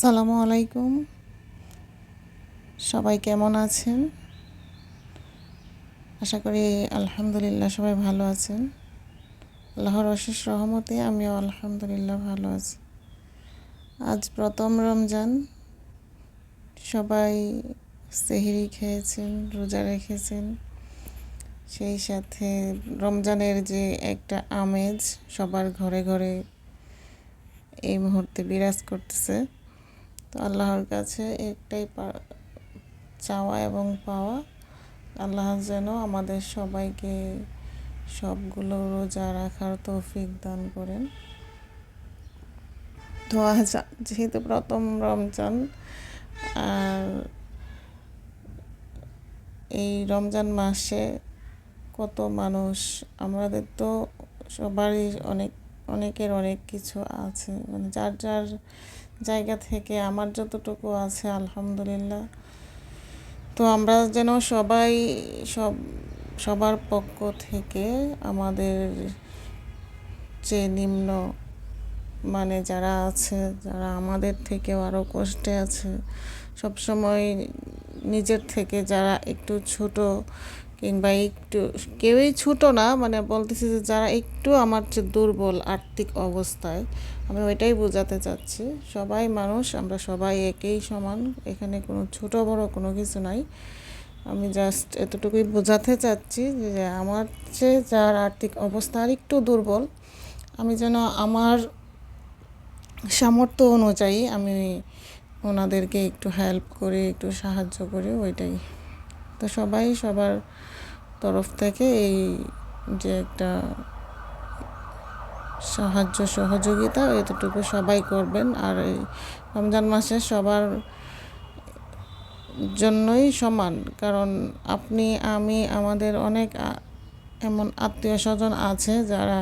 আসসালামু আলাইকুম। সবাই কেমন আছেন? আশা করি আলহামদুলিল্লাহ সবাই ভালো আছেন। আল্লাহর অশেষ রহমতে আমিও আলহামদুলিল্লাহ ভালো আছি। আজ প্রথম রমজান। সবাই সেহরি খেয়েছেন, রোজা রেখেছেন। সেই সাথে রমজানের যে একটা আমেজ সবার ঘরে ঘরে এই মুহূর্তে বিরাজ করতেছে। তো আল্লাহর কাছে একটাই চাওয়া এবং পাওয়া। আল্লাহ যেন আমাদের সবাইকে সবগুলো রোজা রাখার তৌফিক দান করেন। তো আজ যেহেতু প্রথম রমজান, আর এই রমজান মাসে কত মানুষ, আমাদের তো সবারই অনেক, অনেকের অনেক কিছু আছে। মানে যার যার জায়গা থেকে আমার যতটুকু আছে, আলহামদুলিল্লাহ। তো আমরা যেন সবাই, সব, সবার পক্ষ থেকে আমাদের যে নিম্ন মানে যারা আছে, যারা আমাদের থেকেও আরও কষ্টে আছে, সবসময় নিজের থেকে যারা একটু ছোট কিংবা একটু, কেউই ছোটো না মানে বলতেছি যে যারা একটু আমার যে দুর্বল আর্থিক অবস্থায়, আমি ওইটাই বোঝাতে চাচ্ছি। সবাই মানুষ, আমরা সবাই একই সমান, এখানে কোনো ছোট বড় কোনো কিছু নাই। আমি জাস্ট এতটুকুই বোঝাতে চাচ্ছি যে আমার যে যার আর্থিক অবস্থা আর একটু দুর্বল, আমি যেন আমার সামর্থ্য অনুযায়ী আমি ওনাদেরকে একটু হেল্প করে, একটু সাহায্য করি, ওইটাই। তো সবাই সবার তরফ থেকে এই যে একটা সাহায্য সহযোগিতা এতটুকু সবাই করবেন। আর এই রমজান মাসে সবার জন্যই সমান। কারণ আপনি, আমি, আমাদের অনেক এমন আত্মীয় স্বজন আছে যারা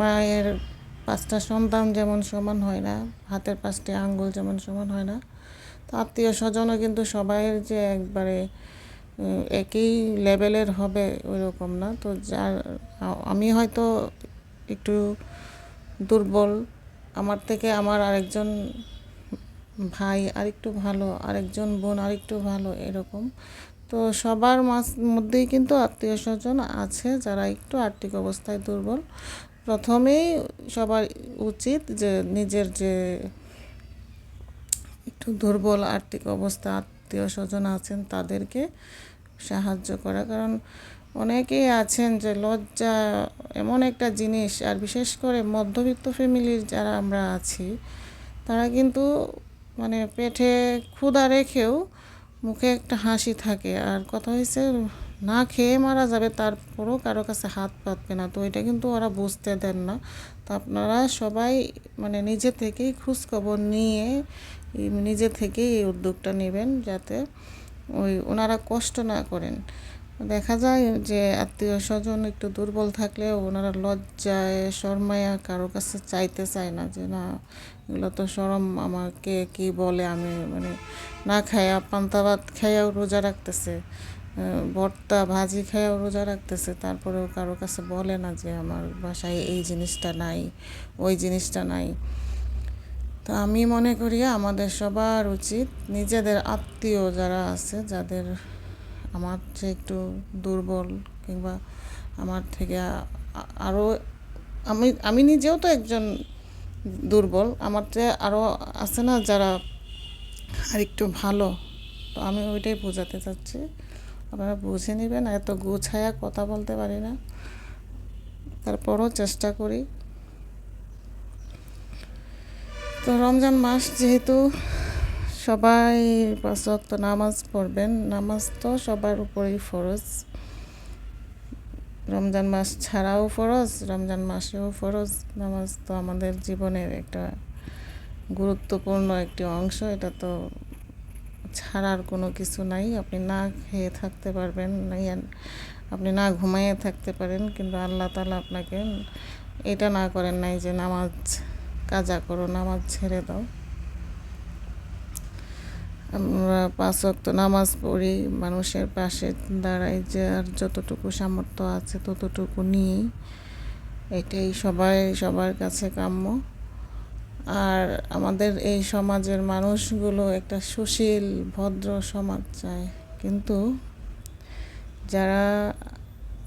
মায়ের পাঁচটা সন্তান যেমন সমান হয় না, হাতের পাঁচটি আঙ্গুল যেমন সমান হয় না তো আত্মীয় স্বজনও কিন্তু সবাই যে একবারে একই লেভেলের হবে ওই রকম না। তো যার আমি হয়তো একটু দুর্বল। আমার থেকে আমার আরেকজন ভাই আরেকটু ভালো, আরেকজন বোন আরেকটু ভালো এরকম। তো সবার মাঝ, মধ্যেই কিন্তু আত্মীয় স্বজন আছে যারা একটু আর্থিক অবস্থায় দুর্বল। প্রথমেই সবার উচিত যে নিজের যে একটু দুর্বল আর্থিক অবস্থা, আত্মীয় স্বজন আছেন তাদেরকে সাহায্য করা। কারণ অনেকেই আছেন যে লজ্জা এমন একটা জিনিস, আর বিশেষ করে মধ্যবিত্ত ফ্যামিলির যারা আমরা আছি, তারা কিন্তু মানে পেটে ক্ষুধা রেখেও মুখে একটা হাসি থাকে। আর কথা হয়েছে না খেয়ে মারা যাবে তারপরও কারও কাছে হাত পাতবে না। তো এটা কিন্তু ওরা বুঝতে দেন না। তো আপনারা সবাই মানে নিজে থেকেই খোঁজখবর নিয়ে নিজে থেকেই এই উদ্যোগটা নেবেন যাতে ওই ওনারা কষ্ট না করেন। দেখা যায় যে আত্মীয় স্বজন একটু দুর্বল থাকলে ওনারা লজ্জায়, শর্মায়া কারও কাছে চাইতে চায় না যে, না, এগুলো তো সরম, আমাকে কি বলে, আমি মানে না খায়া পান্তা ভাত খাইয়াও রোজা রাখতেছে ভর্তা, ভাজি খাইয়াও রোজা রাখতেছে, তারপরেও কারও কাছে বলে না যে, আমার বাসায় এই জিনিসটা নাই, ওই জিনিসটা নাই। তো আমি মনে করি আমাদের সবার উচিত নিজেদের আত্মীয় যারা আছে, যাদের আমার চেয়ে একটু দুর্বল কিংবা আমার থেকে আরও আমি আমি নিজেও তো একজন দুর্বল, আমার চেয়ে আরও আছে না যারা আর একটু ভালো। তো আমি ওইটাই বোঝাতে চাচ্ছি। আপনারা বুঝে নেবেন, এত গুছায়া কথা বলতে পারি না। তারপরও চেষ্টা করি। তো রমজান মাস যেহেতু সবাই পাঁচ ওয়াক্ত নামাজ পড়বেন, নামাজ তো সবার উপরেই ফরজ। রমজান মাস ছাড়াও ফরজ, রমজান মাসেও ফরজ। নামাজ তো আমাদের জীবনের একটা গুরুত্বপূর্ণ একটি অংশ, এটা তো ছাড়ার কোনো কিছু নাই। আপনি না খেয়ে থাকতে পারবেন আপনি না ঘুমাইয়ে থাকতে পারেন, কিন্তু আল্লাহ তালা আপনাকে এটা না করেন নাই যে নামাজ কাজা করো, নামাজ ছেড়ে দাও। আমরা পাঁচ ওয়াক্ত নামাজ পড়ি, মানুষের পাশে দাঁড়াই যে আর যতটুকু সামর্থ্য আছে ততটুকু নিয়েই। এটাই সবাই, সবার কাছে কাম্য। আর আমাদের এই সমাজের মানুষগুলো একটা সুশীল, ভদ্র সমাজ চায়। কিন্তু যারা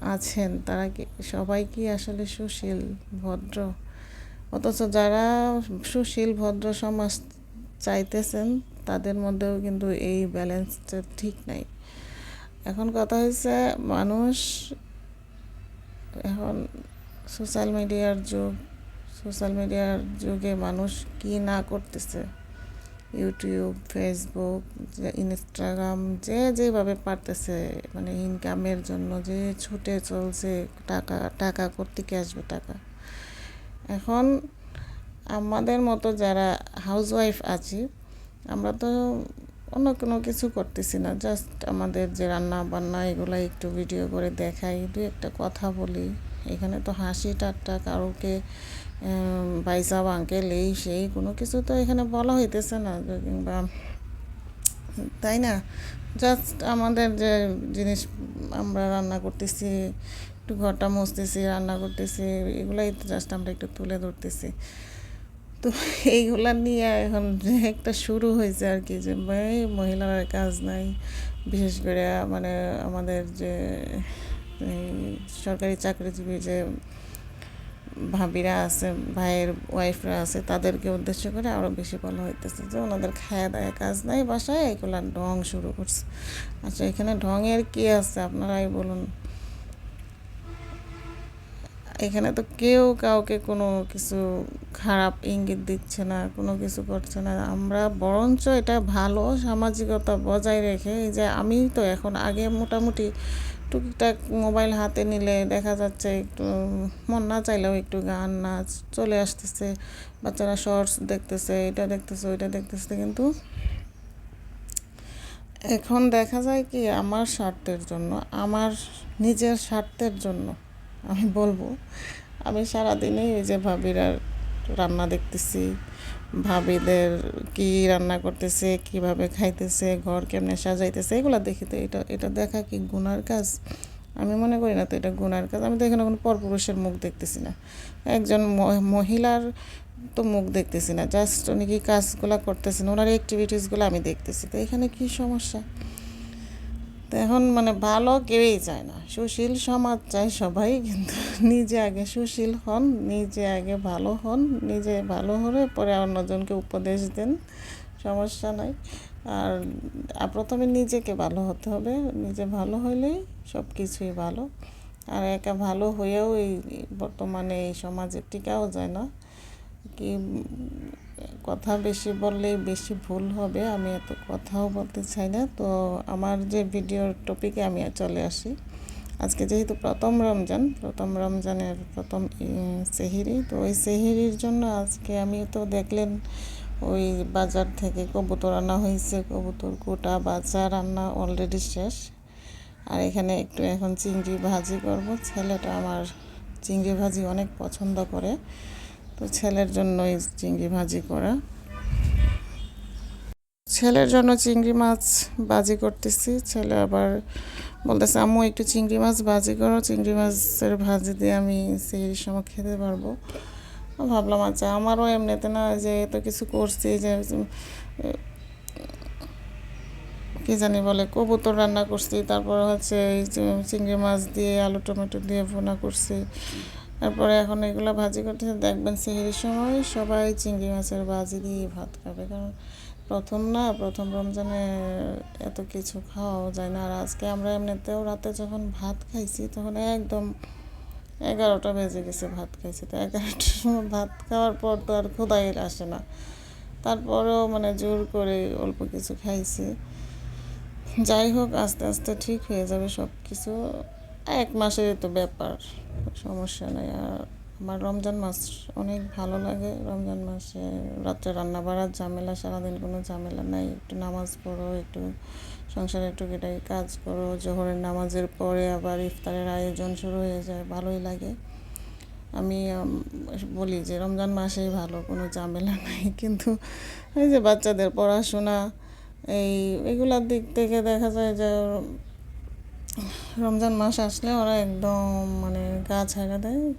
আছেন তারা কি, সবাই কি আসলে সুশীল, ভদ্র? অথচ যারা সুশীল, ভদ্র সমাজ চাইতেছেন, তাদের মধ্যেও কিন্তু এই ব্যালেন্সটা ঠিক নাই। এখন কথা হয়েছে মানুষ এখন সোশ্যাল মিডিয়ার যুগ, সোশ্যাল মিডিয়ার যুগে মানুষ কি না করতেছে? ইউটিউব, ফেসবুক ইনস্টাগ্রাম, যে যেভাবে পারতেছে মানে ইনকামের জন্য যে ছুটে চলছে, টাকা টাকা কোত্থেকে আসবে টাকা? এখন আমাদের মতো যারা হাউসওয়াইফ আছি, আমরা তো অন্য কোনো কিছু করতেছি না জাস্ট আমাদের যে রান্না বান্না এগুলো একটু ভিডিও করে দেখাই, দু একটা কথা বলি। এখানে তো হাসি ঠাট্টা কারোকে ভাইসাব আঙ্কেল এই সেই, কোনো কিছু তো এখানে বলা হইতেছে না কিংবা তাই না? জাস্ট আমাদের যে জিনিস আমরা রান্না করতেছি একটু ঘরটা মুছতেছি, রান্না করতেছি, এগুলাই তো জাস্ট আমরা একটু তুলে ধরতেছি। তো এইগুলা নিয়ে এখন একটা শুরু হয়েছে আর কি, যে মহিলার কাজ নাই। বিশেষ করে মানে আমাদের যে সরকারি চাকরিজীবী যে ভাবিরা আছে, ভাইয়ের ওয়াইফরা আছে, তাদেরকে উদ্দেশ্য করে আরও বেশি বলা হইতেছে যে ওনাদের খায়া দায়া কাজ নাই বাসায়, এগুলো ঢং শুরু করছে। আচ্ছা এখানে ঢঙের কি আছে? আপনারাই বলুন। এখানে তো কেউ কাউকে কোনো কিছু খারাপ ইঙ্গিত দিচ্ছে না, কোনো কিছু করছে না। আমরা বরঞ্চ এটা ভালো সামাজিকতা বজায় রেখে যে আমি তো এখন আগে মোটামুটি টুকটাক মোবাইল হাতে নিলে দেখা যাচ্ছে একটু, মন না চাইলেও একটু গান নাচ চলে আসতেছে, বাচ্চারা শর্টস দেখতেছে, এটা দেখতেছে, ওইটা দেখতেছে। কিন্তু এখন দেখা যায় কি আমার স্বার্থের জন্য, আমার নিজের স্বার্থের জন্য আমি বলব। আমি সারাদিনেই এই যে ভাবিরা রান্না দেখতেছি। ভাবিদের কি রান্না করতেছে, কীভাবে খাইতেছে, ঘর কেমনে সাজাইতেছে, এগুলো দেখি তো। এটা এটা দেখা কি গুনার কাজ? আমি মনে করি না তো এটা গুনার কাজ। আমি তো এখানে কোনো পরপুরুষের মুখ দেখতেছি না। একজন মহিলার তো মুখ দেখতেছি না। জাস্ট উনি কি কাজগুলো করতেছেন, ওনার অ্যাক্টিভিটিসগুলো আমি দেখতেছি। তো এখানে কি সমস্যা? তো এখন মানে ভালো কেউই চায় না। সুশীল সমাজ চায় সবাই, কিন্তু নিজে আগে সুশীল হন, নিজে আগে ভালো হন, নিজে ভালো হলে পরে অন্যজনকে উপদেশ দেন, সমস্যা নাই। আর প্রথমে নিজেকে ভালো হতে হবে, নিজে ভালো হইলেই সব কিছুই ভালো। আর একা ভালো হয়েও এই বর্তমানে এই সমাজে টিকাও যায় না। কি কথা বেশি বললেই বেশি ভুল হবে, আমি এত কথাও বলতে চাই না। তো আমার যে ভিডিওর টপিকে আমি চলে আসি। আজকে যেহেতু প্রথম রমজান, প্রথম রমজানের প্রথম সেহিরি, তো ওই সেহিরির জন্য আজকে আমি তো দেখলেন ওই বাজার থেকে কবুতর আনা হয়েছে, কবুতর কোটা বাচ্চা রান্না অলরেডি শেষ। আর এখানে একটু এখন চিংড়ি ভাজি করব, ছেলেটা আমার চিংড়ি ভাজি অনেক পছন্দ করে। তো ছেলের জন্যই চিংড়ি ভাজি করা। ছেলের জন্য চিংড়ি মাছ বাজি করতেছি। ছেলে আবার বলতেছে, আম্মু, একটু চিংড়ি মাছ ভাজি করো। চিংড়ি মাছের ভাজি দিয়ে আমি সেই সময় খেতে পারব। ভাবলাম আচ্ছা আমারও এমনিতে না যে এত কিছু করছি যে, কী জানি বলে, কবুতর রান্না করছি, তারপর হচ্ছে এই চিংড়ি মাছ দিয়ে আলু টমেটো দিয়ে ভুনা করছি। তারপরে এখন এগুলো ভাজি করতে দেখবেন সেহেরির সময় সবাই চিংড়ি মাছের ভাজি দিয়ে ভাত খাবে। কারণ প্রথম না, প্রথম রমজানে এত কিছু খাওয়াও যায় না। আর আজকে আমরা এমনিতেও রাতে যখন ভাত খাইছি, তখন একদম এগারোটা বেজে গেছে ভাত খাইছি। তো এগারোটার সময় ভাত খাওয়ার পর তো আর খোদাই আসে না। তারপরেও মানে জোর করে অল্প কিছু খাইছি। যাই হোক, আস্তে আস্তে ঠিক হয়ে যাবে সব কিছু এক মাসের তো ব্যাপার, সমস্যা নেই। আর আমার রমজান মাস অনেক ভালো লাগে। রমজান মাসে রাত্রে রান্না বাড়ার ঝামেলা, সারাদিন কোনো ঝামেলা নাই। একটু নামাজ পড়ো, একটু সংসারে টুকিটাকি কাজ করো। জোহরের নামাজের পরে আবার ইফতারের আয়োজন শুরু হয়ে যায়, ভালোই লাগে। আমি বলি যে রমজান মাসেই ভালো, কোনো ঝামেলা নাই। কিন্তু এই যে বাচ্চাদের পড়াশোনা, এই এগুলার দিক থেকে দেখা যায় যে রমজান মাস আসলে ওরা একদম মানে গা ছাড়া দেয়।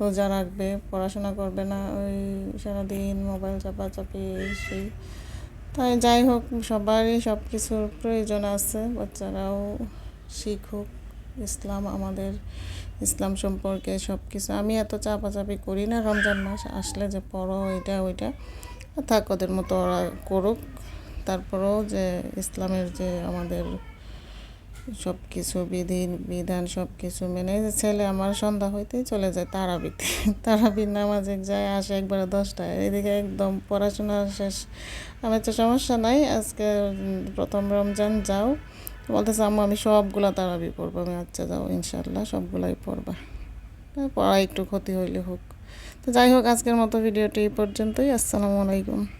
রোজা রাখবে, পড়াশোনা করবে না, ওই সারাদিন মোবাইল চাপাচাপি সেই। তাই যাই হোক, সবারই সব কিছুর প্রয়োজন আছে, বাচ্চারাও শিখুক, ইসলাম আমাদের, ইসলাম সম্পর্কে সব কিছু আমি এত চাপাচাপি করি না রমজান মাস আসলে যে পড়ো এটা ওইটা। থাক, ওদের মতো ওরা করুক। তারপরেও যে ইসলামের যে আমাদের সব কিছু বিধি বিধান সব কিছু মেনে ছেলে আমার সন্ধ্যা হইতেই চলে যায় তারাবিতে তারাবির নামাজে যায়, আসে একবারে দশটায়। এদিকে একদম পড়াশোনা শেষ। আমার তো সমস্যা নাই, আজকে প্রথম রমজান, যাও। বলতেছে, আম্মু, আমি সবগুলা তারাবি পড়ব। আমি আচ্ছা যাও ইনশাল্লাহ সবগুলাই পড়বা। পড়া একটু ক্ষতি হইলে হোক। তো যাই হোক, আজকের মতো ভিডিওটি এই পর্যন্তই। আসসালামু আলাইকুম।